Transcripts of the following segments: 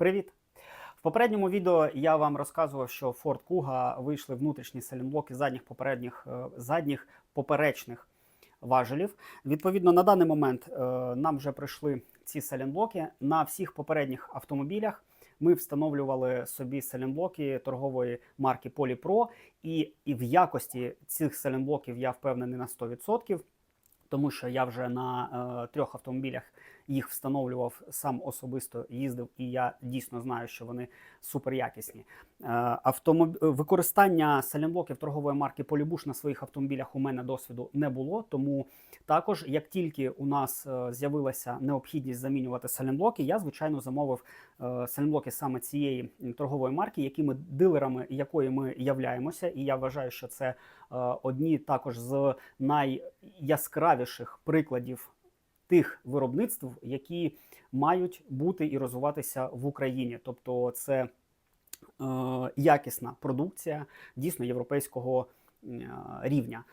Привіт! В попередньому відео я вам розказував, що Ford Kuga вийшли внутрішні селінблоки задніх попередніх е, задніх поперечних важелів. Відповідно, на даний момент е, нам вже прийшли ці селінблоки. На всіх попередніх автомобілях ми встановлювали собі селінблоки торгової марки Polypro, і, і в якості цих селінблоків я впевнений на 100%. Тому що я вже на е, трьох автомобілях їх встановлював сам особисто їздив, і я дійсно знаю, що вони суперякісні. Е, автомоб... Використання салінблоків торгової марки Polybus на своїх автомобілях у мене досвіду не було. Тому також, як тільки у нас е, з'явилася необхідність замінювати салінблоки, я звичайно замовив е, салінблоки саме цієї торгової марки, якими дилерами якої ми являємося, і я вважаю, що це е, одні також з найяскравіших прикладів тих виробництв, які мають бути і розвиватися в Україні. Тобто, це е, якісна продукція дійсно європейського е, рівня.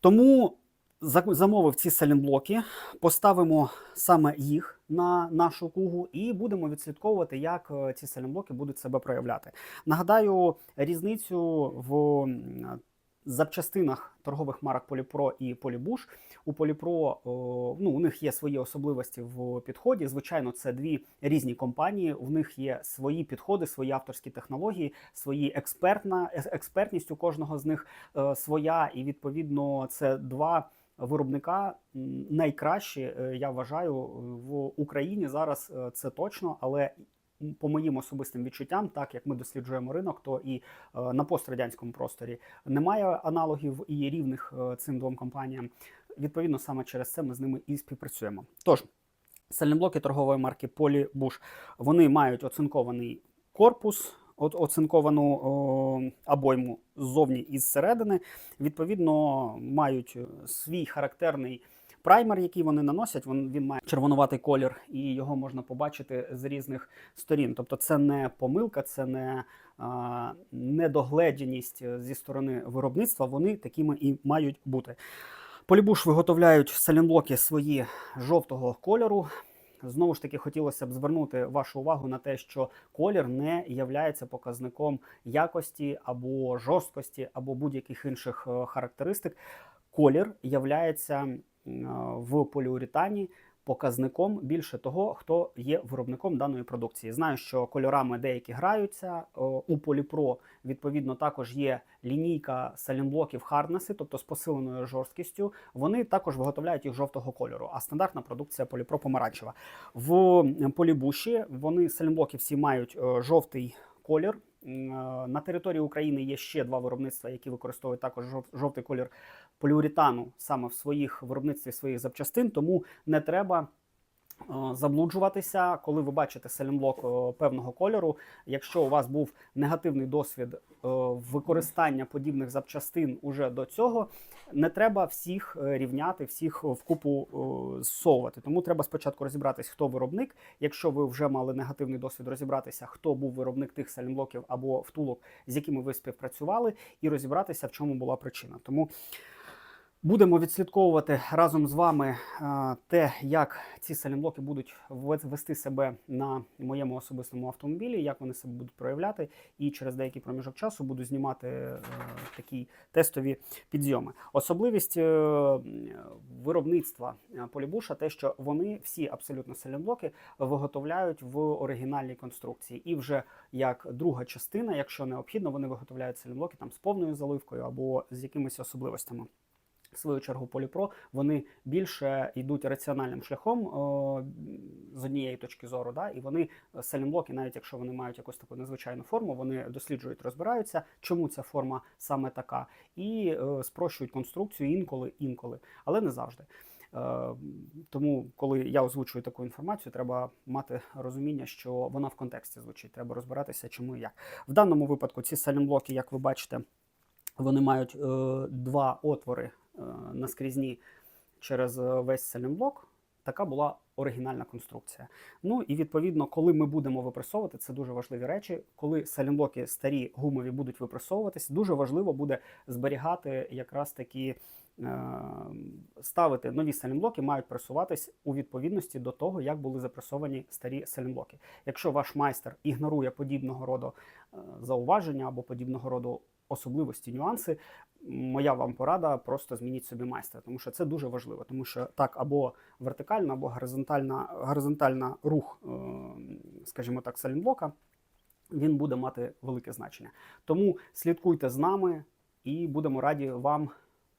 Тому замовив ці селінблоки, поставимо саме їх на нашу кугу і будемо відслідковувати, як е, ці селінблоки будуть себе проявляти. Нагадаю різницю в запчастинах торгових марок Polypro і Polybush. У Polypro о, ну, у них є свої особливості в підході. Звичайно, це дві різні компанії. У них є свої підходи, свої авторські технології, свої експертна е- експертність у кожного з них е, своя, і відповідно це два. Виробника м, найкращі, е, я вважаю, в Україні зараз е, це точно, але по моїм особистим відчуттям, так як ми досліджуємо ринок, то і е, на пострадянському просторі немає аналогів і рівних е, цим двом компаніям. Відповідно, саме через це ми з ними і співпрацюємо. Тож, сальноблоки торгової марки Polybush, вони мають оцинкований корпус, от- оцинковану о, обойму ззовні і зсередини. Відповідно, мають е, свій характерний праймер, який вони наносять. Він, він має червонуватий колір, і його можна побачити з різних сторін. Тобто, це не помилка, це не а, недогледженість е, зі сторони виробництва. Вони такими і мають бути. Полібуш виготовляють салінблоки свої жовтого кольору. Знову ж таки, хотілося б звернути вашу увагу на те, що колір не являється показником якості або жорсткості, або будь-яких інших е, характеристик. Колір являється в поліуретані показником більше того, хто є виробником даної продукції. Знаю, що кольорами деякі граються. Е, У Polypro, відповідно, також є лінійка салінблоків Hardness, тобто з посиленою жорсткістю. Вони також виготовляють їх жовтого кольору, а стандартна продукція Polypro помаранчева. В полібуші вони салінблоки всі мають е, жовтий колір. Е, На території України є ще два виробництва, які використовують також жовтий колір поліуретану саме в своїх виробництві своїх запчастин, тому не треба. Е, Заблуджуватися, коли ви бачите селінблок е, певного кольору. Якщо у вас був негативний досвід е, використання подібних запчастин уже до цього, не треба всіх е, рівняти, всіх вкупу зсовувати. Тому треба спочатку розібратись, хто виробник. Якщо ви вже мали негативний досвід, розібратися, хто був виробник тих салінблоків або втулок, з якими ви співпрацювали, і розібратися, в чому була причина. Тому Будемо відслідковувати разом з вами е, те, як ці салінблоки будуть ве- вести себе на моєму особистому автомобілі, як вони себе будуть проявляти, і через деякий проміжок часу буду знімати е, такі тестові підйоми. Особливість е, виробництва полібуша те, що вони всі абсолютно салінблоки виготовляють в оригінальній конструкції, і вже як друга частина, якщо необхідно, вони виготовляють салінблоки там з повною заливкою або з якимись особливостями. В свою чергу Поліпро вони більше йдуть раціональним шляхом з однієї точки зору, да, і вони селінблоки, навіть якщо вони мають якусь таку незвичайну форму, вони досліджують, розбираються, чому ця форма саме така, і е, спрощують конструкцію інколи, інколи, але не завжди. Е, Тому, коли я озвучую таку інформацію, треба мати розуміння, що вона в контексті звучить. Треба розбиратися, чому і як. В даному випадку ці салінблоки, як ви бачите, вони мають е, два отвори наскрізні через е, весь салінблок. Така була оригінальна конструкція. Ну і відповідно, коли ми будемо випресовувати, це дуже важливі речі. Коли салінблоки старі гумові будуть випресовуватись, дуже важливо буде зберігати якраз такі. е, Ставити нові салінблоки мають пресуватись у відповідності до того, як були запресовані старі салінблоки. Якщо ваш майстер ігнорує подібного роду е, зауваження або подібного роду особливості, нюанси, моя вам порада просто змініть собі майстра, тому що це дуже важливо, тому що так або вертикальна, або горизонтальна, горизонтальна рух, е, скажімо так, салінблока, він буде мати велике значення. Тому слідкуйте з нами і будемо раді вам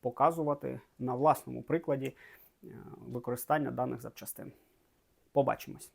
показувати на власному прикладі е, використання даних запчастин. Побачимось!